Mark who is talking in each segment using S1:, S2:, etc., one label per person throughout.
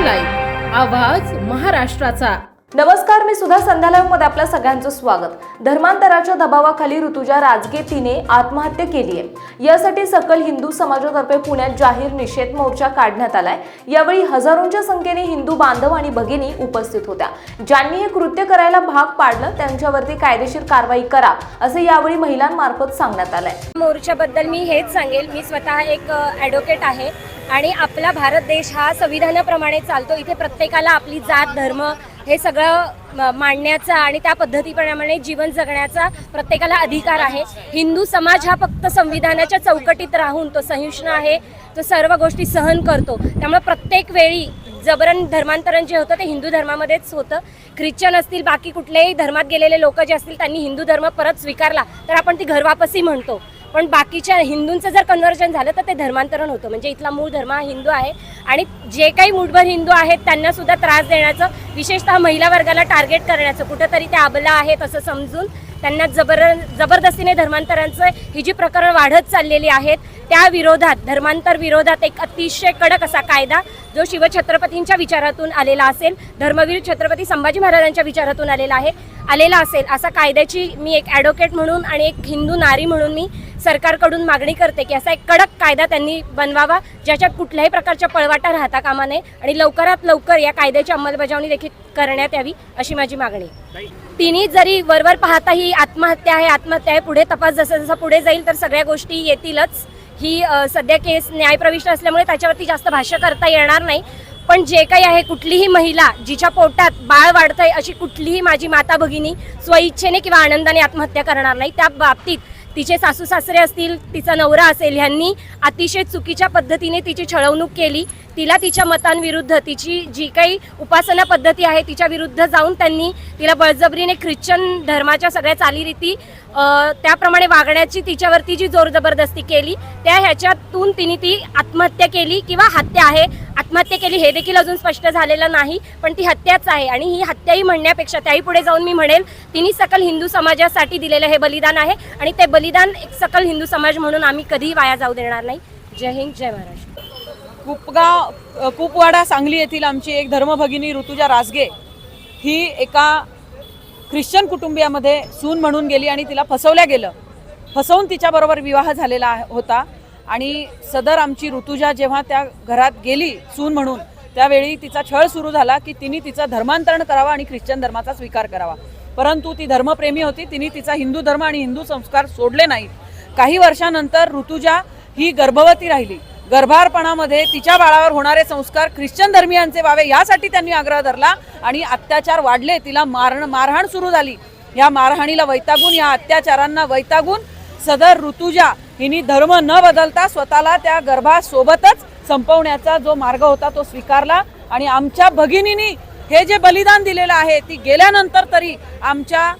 S1: Live आवाज महाराष्ट्राचा.
S2: नमस्कार मी सुद्धा संध्यालयमध्ये आपल्या सगळ्यांचं स्वागत. धर्मांतराच्या दबावाखाली ऋतुजा राजगे तिने आत्महत्या केली आहे. यासाठी सकल हिंदू समाजातर्फे पुण्यात जाहीर निषेध मोर्चा काढण्यात आलाय. यावेळी हजारोंच्या संख्येने हिंदू बांधव आणि भगिनी उपस्थित होत्या. ज्यांनी हे कृत्य करायला भाग पाडलं त्यांच्यावरती कायदेशीर कारवाई करा असं यावेळी महिलांमार्फत सांगण्यात आलंय.
S3: मोर्चाबद्दल मी हेच सांगेल. मी स्वतः एक ॲडव्होकेट आहे आणि आपला भारत देश हा संविधानाप्रमाणे चालतो. इथे प्रत्येकाला आपली जात धर्म हे सगळं म- मांडण्याचा आणि त्या पद्धतीप्रमाणे जीवन जगण्याचा प्रत्येकाला अधिकार आहे. हिंदू समाज हा फक्त संविधानाच्या चौकटीत राहून तो सहिष्णू आहे तो सर्व गोष्टी सहन करतो. त्यामुळे प्रत्येक वेळी जबरन धर्मांतरण जे होतं ते हिंदू धर्मामध्येच होतं. ख्रिश्चन असतील बाकी कुठल्याही धर्मात गेलेले लोक जे असतील त्यांनी हिंदू धर्म परत स्वीकारला तर आपण ती घरवापसी म्हणतो. पण बाकीच्या हिंदूंचं जर कन्व्हर्जन झालं तर ते धर्मांतरण होतं. म्हणजे इथला मूळ धर्म हा हिंदू आहे. आणि जे काही मूठभर हिंदू आहेत त्यांना सुद्धा त्रास देण्याचं विशेषतः महिला वर्गाला टार्गेट करण्याचं कुठंतरी ते आबला आहेत असं समजून त्यांना जबर जबरदस्तीने धर्मांतरांचं ही जी प्रकरण वाढत चाललेली आहेत त्या विरोधात धर्मांतर विरोधात एक अतिशय कडक असा कायदा जो शिवछत्रपतींच्या विचारातून आलेला असेल धर्मवीर छत्रपती संभाजी महाराजांच्या विचारातून आलेला आहे आलेला असेल असा कायद्याची मी एक ॲडव्होकेट म्हणून आणि एक हिंदू नारी म्हणून मी सरकारकडून मागणी करते की असा एक कडक कायदा त्यांनी बनवावा ज्याच्यात कुठल्याही प्रकारच्या पळवाटा राहता कामा नये आणि लवकरात लवकर या कायद्याची अंमलबजावणी देखील करण्यात यावी अशी माझी मागणी आहे. तिन्ही जरी वरवर पाहता ही आत्महत्या आहे आत्महत्या आहे पुढे तपास जसा जसा पुढे जाईल तर सगळ्या गोष्टी येतीलच. ही सध्या केस न्यायप्रविष्ट असल्यामुळे त्याच्यावरती जास्त भाष्य करता येणार नाही. पण जे काही आहे कुठलीही महिला जिच्या पोटात बाळ वाढतंय अशी कुठलीही माझी माता भगिनी स्वइच्छेने किंवा आनंदाने आत्महत्या करणार नाही. त्या बाबतीत तिचे सासू सासरे असतील तिचा नवरा असेल ह्यांनी अतिशय चुकीच्या पद्धतीने तिची छळवणूक केली. तिला तिच्या मतांविरुद्ध तिची जी काही उपासना पद्धती आहे तिच्या विरुद्ध जाऊन त्यांनी तिला बळजबरीने ख्रिश्चन धर्माच्या सगळ्या चालीरीती त्याप्रमाणे वागण्याची तिच्यावरती जी जोर जबरदस्ती केली त्या ह्याच्यातून तिने ती आत्महत्या केली किंवा हत्या आहे. आत्महत्या केली हे देखील अजून स्पष्ट झालेलं नाही पण ती हत्याच आहे आणि ही हत्याही म्हणण्यापेक्षा त्याही पुढे जाऊन मी म्हणेल तिने सकल हिंदू समाजासाठी दिलेलं हे बलिदान आहे आणि ते बलिदान एक सकल हिंदू समाज म्हणून आम्ही कधीही वाया जाऊ देणार नाही. जय हिंद जय महाराष्ट्र.
S4: कुपगाव कुपवाडा सांगली येथील आमची एक धर्मभगिनी ऋतुजा राजगे ही एका ख्रिश्चन कुटुंबियामध्ये सून म्हणून गेली आणि तिला फसवल्या गेलं. फसवून तिच्याबरोबर विवाह झालेला आहे- होता आणि सदर आमची ऋतुजा जेव्हा त्या घरात गेली सून म्हणून त्यावेळी तिचा छळ सुरू झाला की तिने तिचं धर्मांतरण करावा आणि ख्रिश्चन धर्माचा स्वीकार करावा. परंतु ती धर्मप्रेमी होती तिने तिचा हिंदू धर्म आणि हिंदू संस्कार सोडले नाहीत. काही वर्षानंतर ऋतुजा ही गर्भवती राहिली. गर्भारपणामध्ये तिच्या बाळावर होणारे संस्कार ख्रिश्चन धर्मियांचे व्हावे यासाठी त्यांनी आग्रह धरला आणि अत्याचार वाढले. तिला मारण मारहाण सुरू झाली. या मारहाणीला वैतागून या अत्याचारांना वैतागून सदर ऋतुजा हिने धर्म न बदलता स्वतःला त्या गर्भासोबतच संपवण्याचा जो मार्ग होता तो स्वीकारला आणि आमच्या भगिनीनी हे जे बलिदान दिलेलं आहे ती गेल्यानंतर तरी आमच्या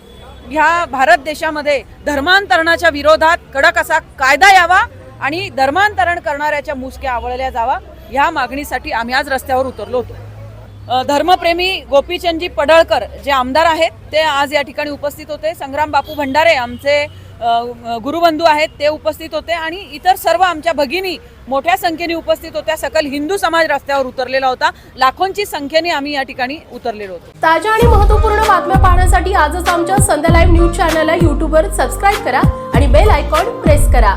S4: ह्या भारत देशामध्ये धर्मांतरणाच्या विरोधात कडक असा कायदा यावा आणि धर्मांतरण करणाऱ्याच्या मुसक्या आवळल्या जावा ह्या मागणीसाठी आम्ही आज रस्त्यावर उतरलो होतो. धर्मप्रेमी गोपीचंदजी पडळकर जे आमदार आहेत ते आज या ठिकाणी उपस्थित होते. संग्राम बापू भंडारे आमचे गुरुबंधू आहेत ते उपस्थित होते आणि इतर सर्व आमच्या भगिनी मोठ्या संख्येने उपस्थित होत्या. सकल हिंदू समाज रस्त्यावर उतरलेला होता. लाखोंची संख्येने आम्ही या ठिकाणी उतरलेलो होतो.
S1: ताज्या आणि महत्त्वपूर्ण बातम्या पाहण्यासाठी आजच आमच्या संध्या लाईव्ह न्यूज चॅनलला यूट्यूबवर सबस्क्राईब करा आणि बेल आयकॉन प्रेस करा.